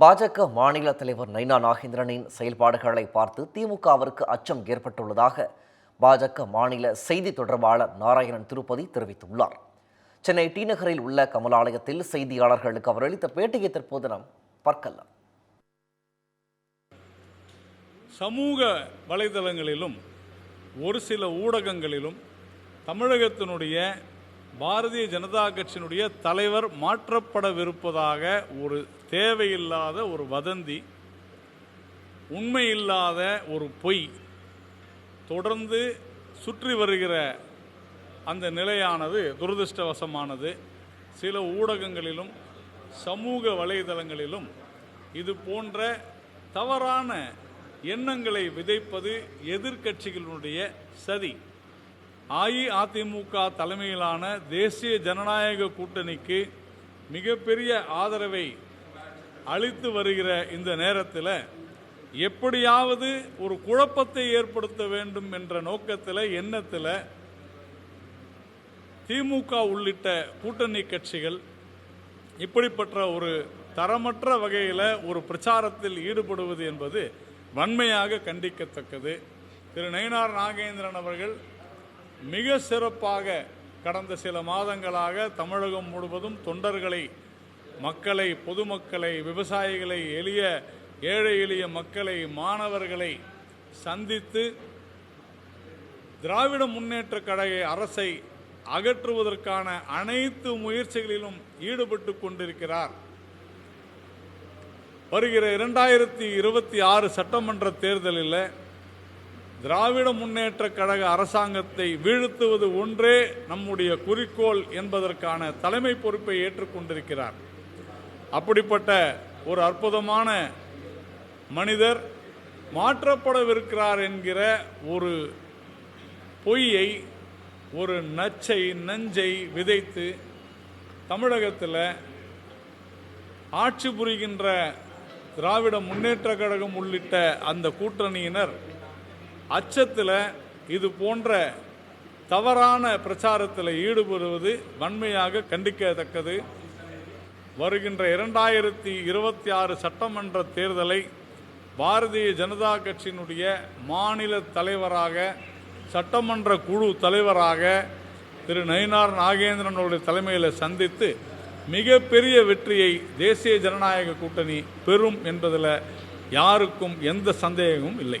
பாஜக மாநில தலைவர் நைனா நாகேந்திரனின் செயல்பாடுகளை பார்த்து திமுகவிற்கு அச்சம் ஏற்பட்டுள்ளதாக பாஜக மாநில செய்தி தொடர்பாளர் நாராயணன் திருப்பதி தெரிவித்துள்ளார். சென்னை டி நகரில் உள்ள கமலாலயத்தில் செய்தியாளர்களுக்கு அவர் அளித்த பேட்டியை தற்போது நாம் பார்க்கலாம். சமூக வலைதளங்களிலும் ஒரு சில ஊடகங்களிலும் தமிழகத்தினுடைய பாரதிய ஜனதா கட்சியினுடைய தலைவர் மாற்றப்படவிருப்பதாக ஒரு தேவையில்லாத ஒரு வதந்தி உண்மையில்லாத ஒரு பொய் தொடர்ந்து சுற்றி வருகிற அந்த நிலையானது துரதிருஷ்டவசமானது. சில ஊடகங்களிலும் சமூக வலைதளங்களிலும் இது போன்ற தவறான எண்ணங்களை விதைப்பது எதிர்கட்சிகளுடைய சதி. அஇஅதிமுக தலைமையிலான தேசிய ஜனநாயக கூட்டணிக்கு மிகப்பெரிய ஆதரவை அளித்து வருகிற இந்த நேரத்தில் எப்படியாவது ஒரு குழப்பத்தை ஏற்படுத்த வேண்டும் என்ற நோக்கத்தில் எண்ணத்தில் திமுக உள்ளிட்ட கூட்டணி கட்சிகள் இப்படிப்பட்ட ஒரு தரமற்ற வகையில் ஒரு பிரச்சாரத்தில் ஈடுபடுவது என்பது வன்மையாக கண்டிக்கத்தக்கது. திரு நயினார் நாகேந்திரன் அவர்கள் மிக சிறப்பாக கடந்த சில மாதங்களாக தமிழகம் முழுவதும் தொண்டர்களை மக்களை பொதுமக்களை விவசாயிகளை எளிய ஏழை எளிய மக்களை மாணவர்களை சந்தித்து திராவிட முன்னேற்ற கழக அரசை அகற்றுவதற்கான அனைத்து முயற்சிகளிலும் ஈடுபட்டு கொண்டிருக்கிறார். வருகிற இரண்டாயிரத்தி இருபத்தி ஆறு சட்டமன்ற தேர்தலில் திராவிட முன்னேற்ற கழக அரசாங்கத்தை வீழ்த்துவது ஒன்றே நம்முடைய குறிக்கோள் என்பதற்கான தலைமை பொறுப்பை ஏற்றுக்கொண்டிருக்கிறார். அப்படிப்பட்ட ஒரு அற்புதமான மனிதர் மாற்றப்படவிருக்கிறார் என்கிற ஒரு பொய்யை ஒரு நச்சை நஞ்சை விதைத்து தமிழகத்தில் ஆட்சி புரிகின்ற திராவிட முன்னேற்ற கழகம் உள்ளிட்ட அந்த கூட்டணியினர் அச்சத்தில் இது போன்ற தவறான பிரச்சாரத்தில் ஈடுபடுவது வன்மையாக கண்டிக்கத்தக்கது. வருகின்ற இரண்டாயிரத்தி இருபத்தி ஆறு சட்டமன்ற தேர்தலை பாரதிய ஜனதா கட்சியினுடைய மாநில தலைவராக சட்டமன்ற குழு தலைவராக திரு நயினார் நாகேந்திரனுடைய தலைமையில் சந்தித்து மிகப்பெரிய வெற்றியை தேசிய ஜனநாயக கூட்டணி பெறும் என்பதில் யாருக்கும் எந்த சந்தேகமும் இல்லை.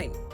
fine